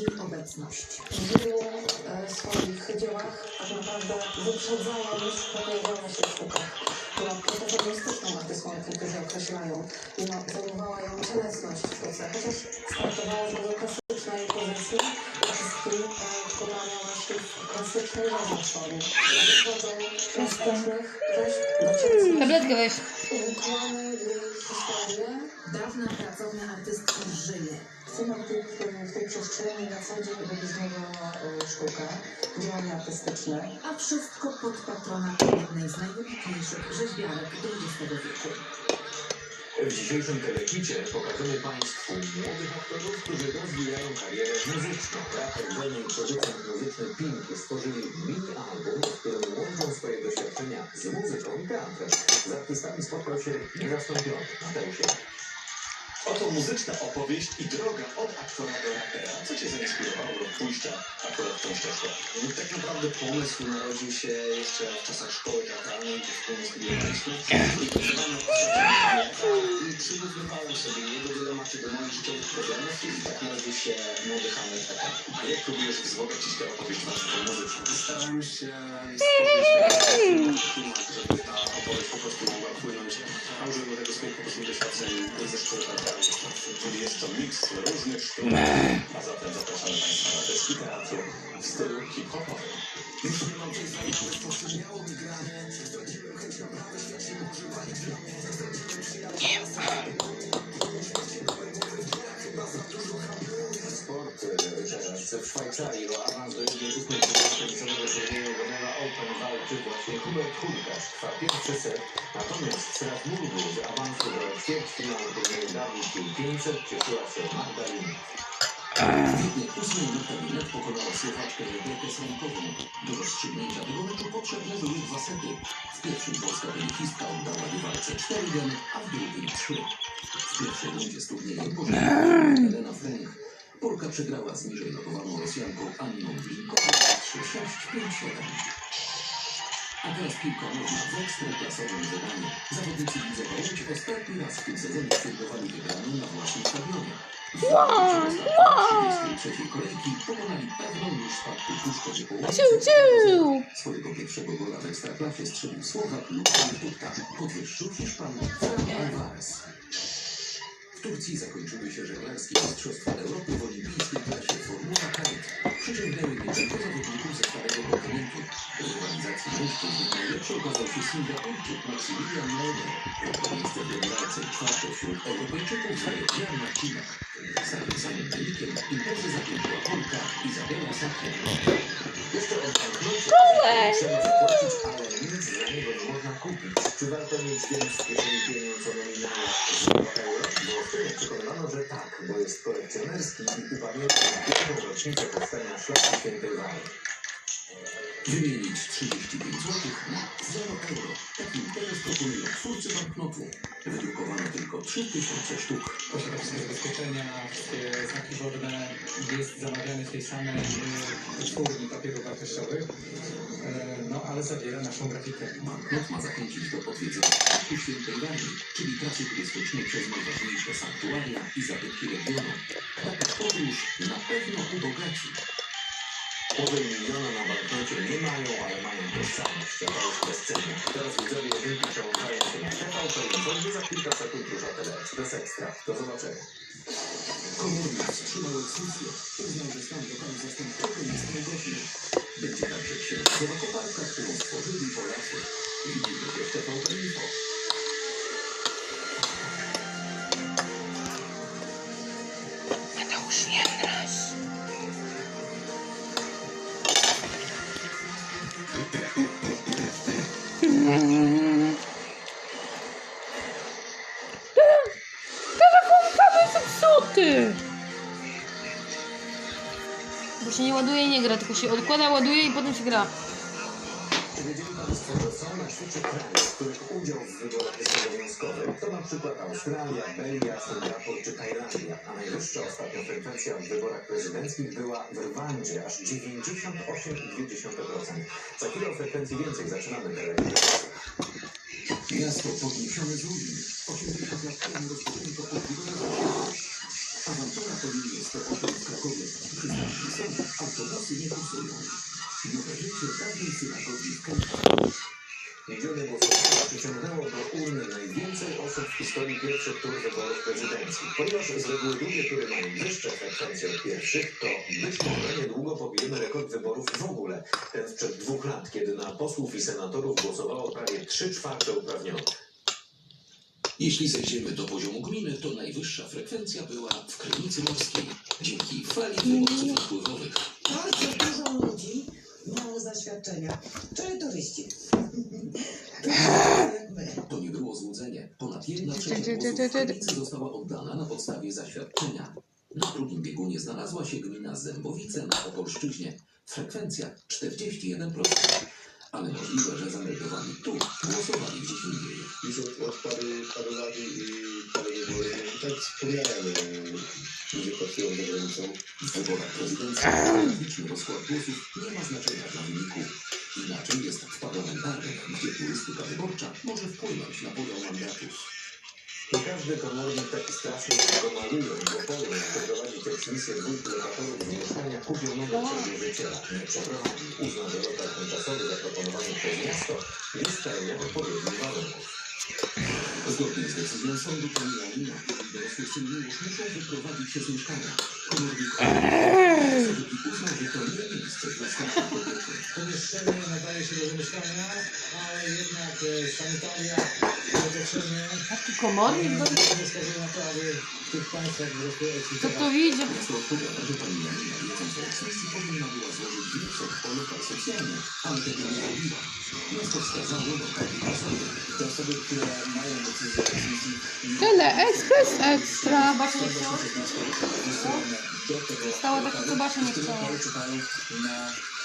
jej obecność. W wielu e, swoich dziełach tak naprawdę wyprzedzają już podejrzane się w sztukach, która protagonistyczną artystką, jak niektórzy określają. I no, zajmowała ją cielesność w sztuce, chociaż startowała z bardzo klasycznej pozycji, wszystkim, e, która miała się w klasycznej rozmach formie. Przechodzą plastycznych rzeźb do cielesności. Tabletkę weź. Jej historię, Dawna pracownia artystki żyje. Synotyk w tej przestrzeni na co dzień wybrzmiewała sztuka, działania artystyczne. A wszystko pod patronatem jednej z najwybitniejszych rzeźbiarek XX wieku. W dzisiejszym telekicie pokażemy Państwu młodych aktorów, którzy rozwijają karierę muzyczną. Raper Benny i producent muzyczny Pinki stworzyli mini-album, w którym łączą swoje doświadczenia z muzyką i teatrem. Z artystami spotkał się niezastąpiony Mateusz. Oto muzyczna opowieść i droga od aktora do rapera. Co Cię zainspirowało do pójścia akurat w tą ścieżkę? No, tak naprawdę pomysł narodził się jeszcze w czasach szkoły teatralnej, gdzie wspólnie studiowaliśmy. I i przygotowywałem sobie jego dylematy do moich życiowych problemów i tak narodził się młody Hamlet. A jak próbujesz wzbogacić tę opowieść warstwą muzyczną? Starałem się stworzyć różnych sztuk. A zatem zapraszamy Państwa na deski teatru w stylu hip-hopowym. Sport e, teraz w Szwajcarii o awans do Walczy właśnie Hubert Hurkacz. Trwa pierwszy set, natomiast w Strasburgu z awansu do ćwierćfinału turnieju WTA 500 cieszyła się Magdalena. Świetnie, Marta Bilet pokonała Słowaczkę Rebekę Srankową. Do rozstrzygnięcia tego meczu potrzebne były dwa sety. W pierwszym polska tenisistka oddała rywalce 4 gemy, a w drugim 3. W pierwszej rundzie z turnieju pożegnała Elena Frank. Polka przegrała z niżej notowaną Rosjanką Anną Blinko 3-6-5-7. A teraz piłka nożna w ekstraklasowym wydaniu. Zawodnicy Lidze Łódź ostatni raz w tym sezonie świętowali wygraną na własnym stadionie. W wow, trzeciej kolejki pokonali pewną już spadku ciu. Swojego pierwszego gola w Ekstraklasie strzelił Słowak Lukasz Tutka. Podwyższył Hiszpan Fran Alvarez. W Turcji zakończyły się żeglarskie Mistrzostwa Europy w olimpijskiej klasie Formuła Kart. Przyciągnęły nie tylko zawodników ze starego kontynentu. W rywalizacji mężczyzn najlepszy okazał się Singapurczyk Maximilian. Drugie miejsce w generalce i czwarte wśród Europejczyków zajął Jan Marcina. Za tym samym wynikiem imprezę zakończyła Polka Izabela Sacher. Jeszcze o banknocie trzeba zapłacić, ale nic za niego nie można kupić. Czy warto mieć więc w kieszeni pieniądz o nominale 0 euro? Przekonano, że tak, bo jest kolekcjonerski i upamiętnia pierwszą rocznicę powstania Szlaku Świętej Wali. Wymienić 35 zł na 0 euro. Taki interes proponują twórcy banknotu. Wydrukowano tylko 3000 sztuk. posiadać zabezpieczenia, wszystkie znaki wodne, jest zamawiany w tej samej e, wytwórni papierów wartościowych, e, no ale zawiera naszą grafikę. Banknot ma zachęcić do odwiedzenia Parku Świętej Wali, czyli trasy turystycznej przez najważniejsze sanktuaria i zabytki regionu. Taka podróż na pewno ubogaci. Połowy miliona na banknocie nie mają, ale mają tożsamość. To już bezcenna. Teraz widzowie jedynki przełączają się na TVP Info, za kilka sekund rusza Teleexpress Extra. Do zobaczenia. Komornik wstrzymał eksmisję. Uznał, że stan lokalu zastępczego jest niegodny. Będzie także księżycowa koparka, którą stworzyli Polacy. Widzimy się w TVP Info. Mateusz Jędras. Telefon jest zepsuty. Bo się nie ładuje i nie gra, tylko się odkłada, ładuje i potem się gra. Wiedzieli Państwo, że są na świecie kraje, w których udział w wyborach jest obowiązkowy? To na przykład Australia, Belgia, Singapur czy Tajlandia. A najwyższa ostatnio frekwencja w wyborach prezydenckich była w Rwandzie, aż 98,2%. Za chwilę o frekwencji więcej zaczynamy telewizję. Miasto podniesione z ruin. 80 lat temu rozpoczęto podbudowę Awantura po linii 108 w Krakowie. Przyznam, domu autobusy nie kursują. Nowe życie dawnej synagogi przyciągnęło do urny najwięcej osób w historii pierwszych tur wyborów prezydenckich. Ponieważ z reguły drugie tury mają wyższe frekwencje od pierwszych, to być może niedługo pobijemy rekord wyborów w ogóle. Ten sprzed dwóch lat, kiedy na posłów i senatorów głosowało prawie 3 czwarte uprawnionych. Jeśli zejdziemy do poziomu gminy, to najwyższa frekwencja była w Krynicy Morskiej. Dzięki fali wyborców wpływowych. Bardzo dużo ludzi miało zaświadczenia, my. To nie było złudzenie. Ponad jedna trzecia głosów została oddana na podstawie zaświadczenia. Na drugim biegunie znalazła się gmina Zębowice na Opolszczyźnie. Frekwencja 41%. Ale możliwe, że zameldowani tu głosowali gdzieś indziej. Już od, od paru, paru lat i paru wyborów tak wspomniałem, ludzie pracują za granicą. W wyborach prezydenckich geograficzny rozkład głosów nie ma znaczenia dla wyniku. Inaczej jest w parlamentarnych, gdzie turystyka wyborcza może wpłynąć na podział mandatów. I każdy komornik taki straszny go maluje, powiem, jak przeprowadzić eksmisję dwóch lokatorów z mieszkania kupionego przez wierzyciela. Nie przeprowadzi. Uzna, że lokal tymczasowy zaproponowany przez miasto nie spełnia odpowiednich warunków. Zgodnie z decyzją sądu Kamila Lina i dorosły syn Miłosz muszą wyprowadzić się z mieszkania. Komornik i uznał, że to nie miejsce dla starszych. Pomieszczenie nadaje się do zamieszkania, ale jednak e, sanitaria Come on. No, to, w tych państwach co to idzie? Miasto odpowiada, że pani Janina, wiedząc o eksmisji, powinna była złożyć wniosek o lokal socjalny, ale tego nie zrobiła. Miasto wskazało lokal tymczasowy. Te osoby, które mają decyzję o eksmisji i Tyle, ekspres ekstra. Zobaczę, nie chciała. wysyłane do tego Stała tak, zobaczę, nie w tym chciała. lokalu czekają na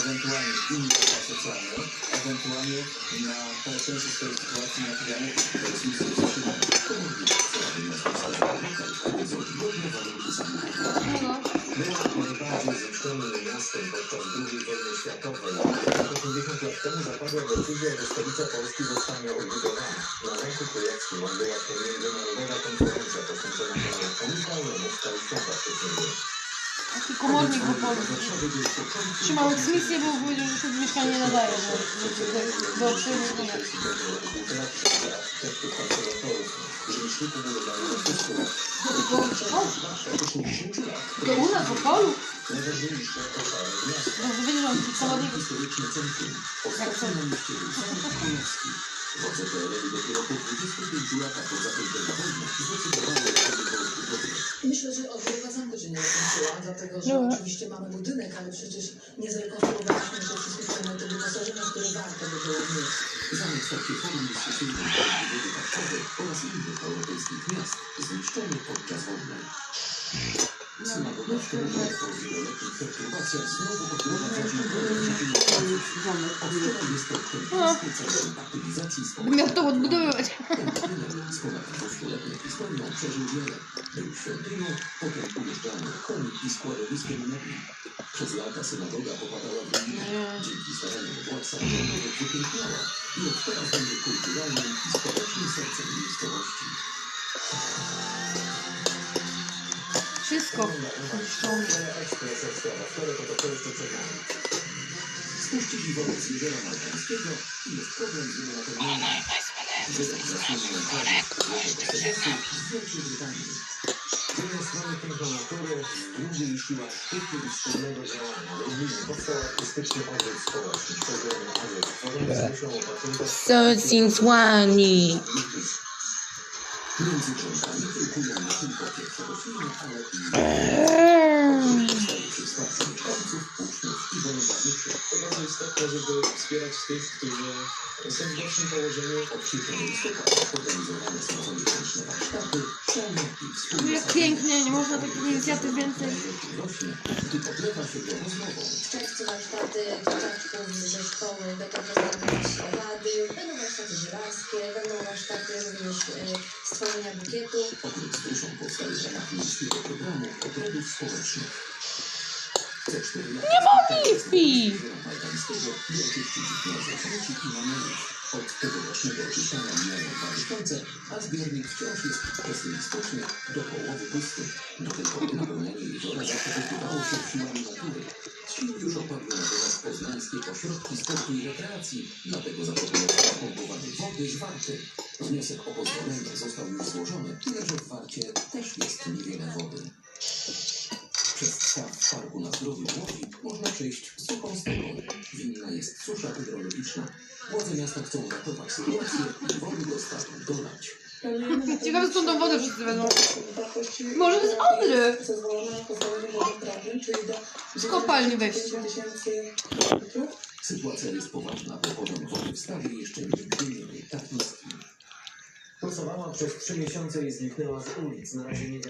ewentualnie inny lokal socjalny, ewentualnie na się swojej sytuacji materialnej eksmisji zatrzymania. Komornik chce, aby miasto Była najbardziej zniszczonym miastem podczas II wojny światowej. 80 lat temu zapadła decyzja, że stolica Polski zostanie odbudowana. Na ręku Królewskim odbyła się międzynarodowa konferencja poświęcona temu unikalnemu skalicznowa przedsięwzięcia. Taki komornik początkiem Trzymał eksmisję, bo powiedział, że się w mieszkanie nie nadaje do, do, do obsługiwania. architektów, konserwatorów, rzemieślników budowlanych, wszystko. Praktycznie 10 lat. To u nas w Opolu? Dobrze wiedzieć, że on taki komornik. Zamek Królewski. Władze PRL dopiero po 25 latach od zakończenia wojny zdecydowały o odbudowie. Myślę, że zamku się nie zakończyła, dlatego że Dobra. oczywiście mamy budynek, ale przecież nie zrekonstruowaliśmy jeszcze wszystkich elementów wyposażenia, które warto by było mieć. Dyskusyjnym o odbudowie Warszawy oraz innych europejskich miast zniszczonych podczas wojny. Miał to odbudowywać. Ten budynek z ponad 200-letnią historią przeżył wiele. Był świątynią, potem ujeżdżalnią koni i składowiskiem mebli. Przez lata synagoga popadała w ruinę. Dzięki staraniom władz samorządowych wypiękniała i od teraz będzie kulturalnym i społecznym sercem miejscowości. Wszystko. Ekspres Ekstra, wtorek to to jeszcze przed nami. Spuścili wodę z jeziora Maltańskiego i jest problem z jego napełnieniem. Wyrok zasłynął prawie złotego sedesu z Wielkiej Brytanii. Z jednej strony piękno natury, z drugiej siła sztuki i wspólnego działania. Lublin powstał artystyczny obiekt społeczny, szczególny obiekt tworzony z myślą o pacjentach Sosinsłani. Między Euh... mieszkańców, uczniów i wolontariuszy. To bardzo istotne, żeby wspierać tych, którzy są w gorszym położeniu. Od kilku listopada organizowane są comiesięczne warsztaty, szkolne i wspólne Jak pięknie, nie można takich inicjatyw więcej. gdy podlewa się go rozmową. W warsztaty dzieciaczków ze szkoły będą poznawać owady, będą warsztaty żelarskie, będą warsztaty również e, stworzenia bukietu. Z duszą powstaje w ramach miejskiego programu ogrodów społecznych. Nie ma Wi-Fi! Od tegorocznego oczyszczania mijają dwa miesiące, a zbiornik wciąż jest do połowy pusty. Do tej pory napełnianie jeziora zachowywało się siłami natury. Ci już opadły poznańskie ośrodki sportu i rekreacji, dlatego zaproponowano pompowanie wody z warty. Wniosek o pozwolenie został już złożony, tyle że w warcie też jest niewiele wody. Przez staw w parku na zdrowiu Łodzi można przejść suchą stopą. Winna jest susza hydrologiczna. Władze miasta chcą ratować sytuację i wody dostaną dolać. Ciekawe skąd tą wodę wszyscy wezmą. Może to jest Odry. Z kopalni weźcie. 10 tysięcy litrów. Sytuacja jest poważna, bo poziom wody w stawie jeszcze nigdy nie był tak niski. Pracowała przez trzy miesiące i zniknęła z ulic. Na razie nie wiadomo.